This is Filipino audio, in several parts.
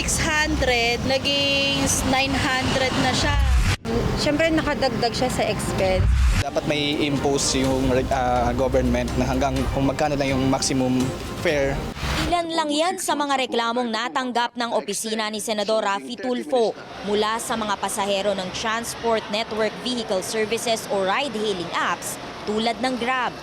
600, naging 900 na siya. Siyempre nakadagdag siya sa expense. Dapat may impose yung ah, government na hanggang kung magkano lang yung maximum fare Ilan lang yan sa mga reklamong natanggap ng opisina ni Senador Rafi Tulfo mula sa mga pasahero ng Transport Network Vehicle Services o ride-hailing apps tulad ng Grab.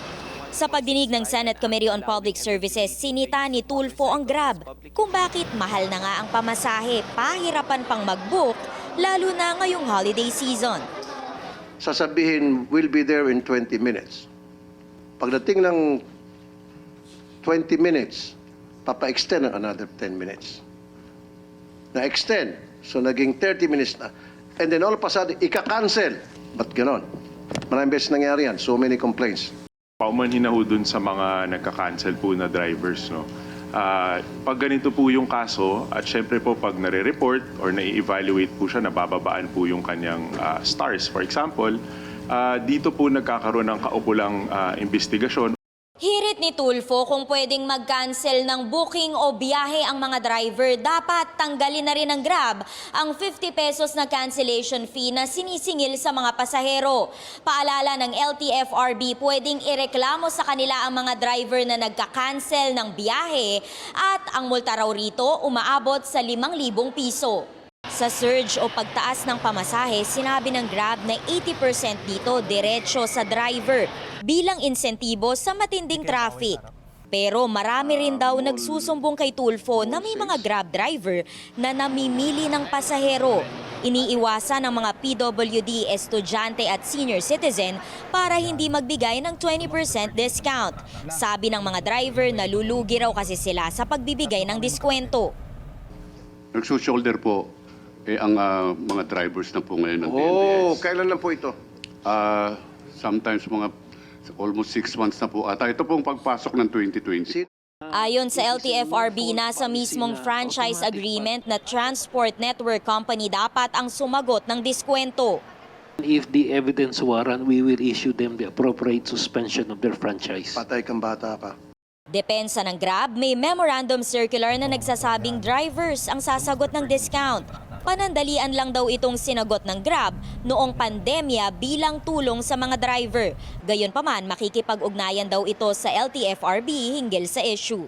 Sa pagdinig ng Senate Committee on Public Services, sinita ni Tulfo ang Grab kung bakit mahal na nga ang pamasahe, pahirapan pang mag-book, lalo na ngayong holiday season. sasabihin will be there in 20 minutes. Pagdating ng 20 minutes, papa-extend ng another 10 minutes. Na-extend. So naging 30 minutes na. And then all of a sudden, ika-cancel. Ba't ganon? Maraming beses nangyari yan. So many complaints. Paumanhin na ho dun sa mga nagka-cancel po na drivers. No? Ah, pag ganito po yung kaso, at syempre po pag nare-report or nai-evaluate po siya, nabababaan po yung kanyang ah, stars. For example, ah, dito po nagkakaroon ng kaukulang ah, investigasyon Hirit ni Tulfo kung pwedeng mag-cancel ng booking o biyahe ang mga driver, dapat tanggalin na rin ng Grab ang 50 pesos na cancellation fee na sinisingil sa mga pasahero. Paalala ng LTFRB, pwedeng ireklamo sa kanila ang mga driver na nagka-cancel ng biyahe at ang multa raw rito umaabot sa 5,000 piso. Sa surge o pagtaas ng pamasahe, sinabi ng Grab na 80% dito diretsyo sa driver bilang insentibo sa matinding traffic. Pero marami rin daw nagsusumbong kay Tulfo na may mga Grab driver na namimili ng pasahero. Iniiwasan ng mga PWD, estudyante at senior citizen para hindi magbigay ng 20% discount. Sabi ng mga driver na lulugi raw kasi sila sa pagbibigay ng diskwento. Nagsushoulder po eh, ang ah, mga drivers na po ngayon ng Oh, DNDS. kailan lang po ito? Ah, sometimes mga almost six months na po ata. Ito pong pagpasok ng 2020. Ayon sa LTFRB, nasa mismong franchise agreement na Transport Network Company dapat ang sumagot ng diskwento. If the evidence warrant, we will issue them the appropriate suspension of their franchise. Patay kang bata ka. Depensa ng Grab, may memorandum circular na nagsasabing drivers ang sasagot ng discount. Panandalian lang daw itong sinagot ng Grab noong pandemya bilang tulong sa mga driver. Gayunpaman, makikipag-ugnayan daw ito sa LTFRB hinggil sa issue.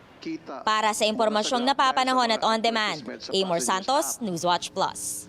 Para sa impormasyong napapanahon at on demand, Amor Santos, Newswatch Plus.